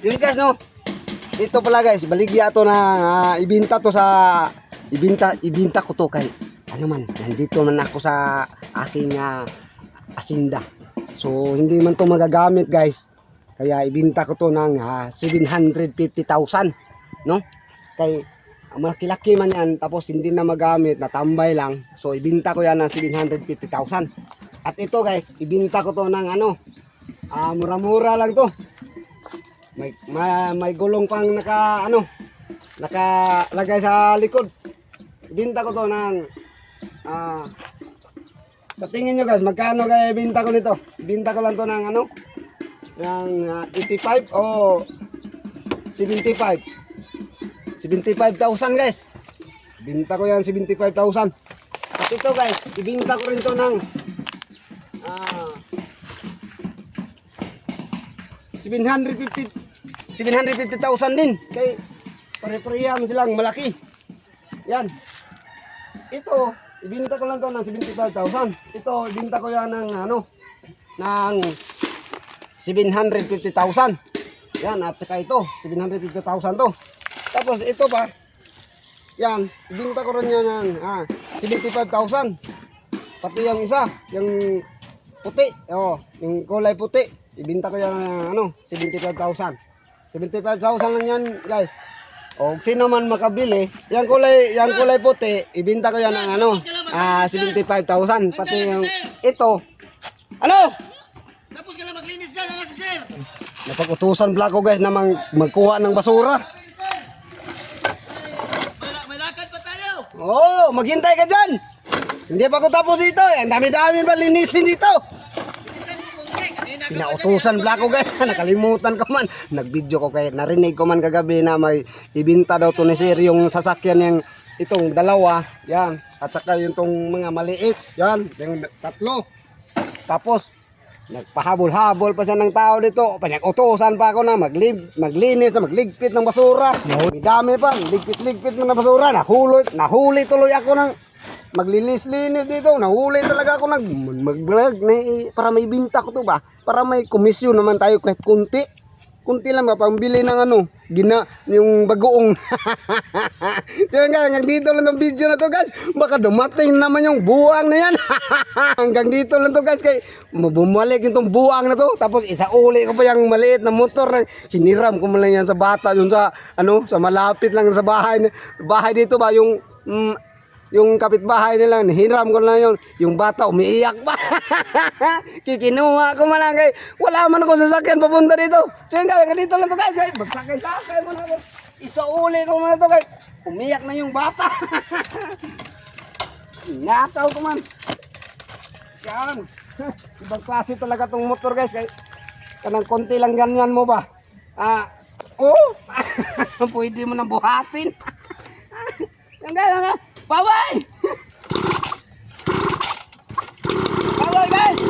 Yun guys, no. Ito pala guys, baligya to na ah, ibinta to sa ibinta ibinta ko to kay ano man, nandito man ako sa aking ah, asinda. So hindi man to magagamit guys. Kaya ibinta ko to ng ah, 750,000, no? Kay malaki-laki man yan tapos hindi na magamit, natambay lang. So ibinta ko yan ng 750,000. At ito guys, ibinta ko to ng ano, ah, mura-mura lang to. May, may, may gulong pang naka ano, nakalagay sa likod. Ibinta ko to ng ah sa tingin nyo guys, magkano kaya ibinta ko nito? Ibinta ko lang to ng ano? Ng ah, 85 o 75. 75,000 guys. Ibinta ko yan 75,000. At ito guys, ibinta ko rin to ng ah 750 750,000 din. Kay pare-pareham silang malaki. Yan. Ito, ibinta ko lang to ng 75,000. Ito, ibinta ko yan ng ano, ng 750,000. Yan, at saka ito, 750,000 to. Tapos ito pa, yan, ibinta ko rin yan ng ah, 75,000. Pati yung isa, yung puti, oh, yung kulay puti, ibinta ko yan ng ano, 75,000. 75,000 lang yan, guys. O sino man makabili, yung kulay, yung kulay puti, ibinta ko yan ng ano, ah 75,000. Pati yung ito. Ano? Tapos ka na maglinis dyan, ano si sir? Napag-utusan pala ko guys na mag- magkuha ng basura. May, la- may lakad pa tayo. Oo, maghintay ka dyan. Hindi pa ako tapos dito. eh. Ang dami-dami pa linisin dito. Bilisan mo kunti. Kanina ka Pinautusan pala ko guys. Nakalimutan ko man. Nag-video ko kaya narinig ko man kagabi na may ibinta daw to ni Sir yung sasakyan yung itong dalawa. Yan. At saka yung tong mga maliit. Yan. Yung tatlo. Tapos nagpahabol-habol pa siya ng tao dito. Pinag-utusan pa ako na maglib, maglinis na magligpit ng basura. May dami pa. Ligpit-ligpit ng basura. Nahuli, nahuli tuloy ako ng maglinis-linis dito. Nahuli talaga ako nag mag-vlog na para may binta ko to ba? Para may komisyon naman tayo kahit kunti. Kunti lang ba pambili ng ano, gina yung bagoong. so guys, hanggang dito lang ng video na to guys. Baka dumating naman yung buwang na yan. hanggang dito lang to guys kay bumalik itong buwang na to. Tapos isa uli ko pa yung maliit na motor na hiniram ko lang yan sa bata yun sa ano, sa malapit lang sa bahay. Bahay dito ba yung mm, yung kapitbahay nila, hiram ko lang yun. Yung bata, umiiyak pa. Kikinuha ko man lang kay, wala man ako sasakyan papunta dito. So yun kaya, dito lang to guys. Kay, magsakay-sakay mo na ako. Isauli ko man to guys. Umiyak na yung bata. Nakaw ko man. Yan. Ibang klase talaga tong motor guys. Kay, kanang konti lang ganyan mo ba? Ah, oh, pwede mo nang buhatin. Yan guys, yan guys. Bawal! Bawal guys!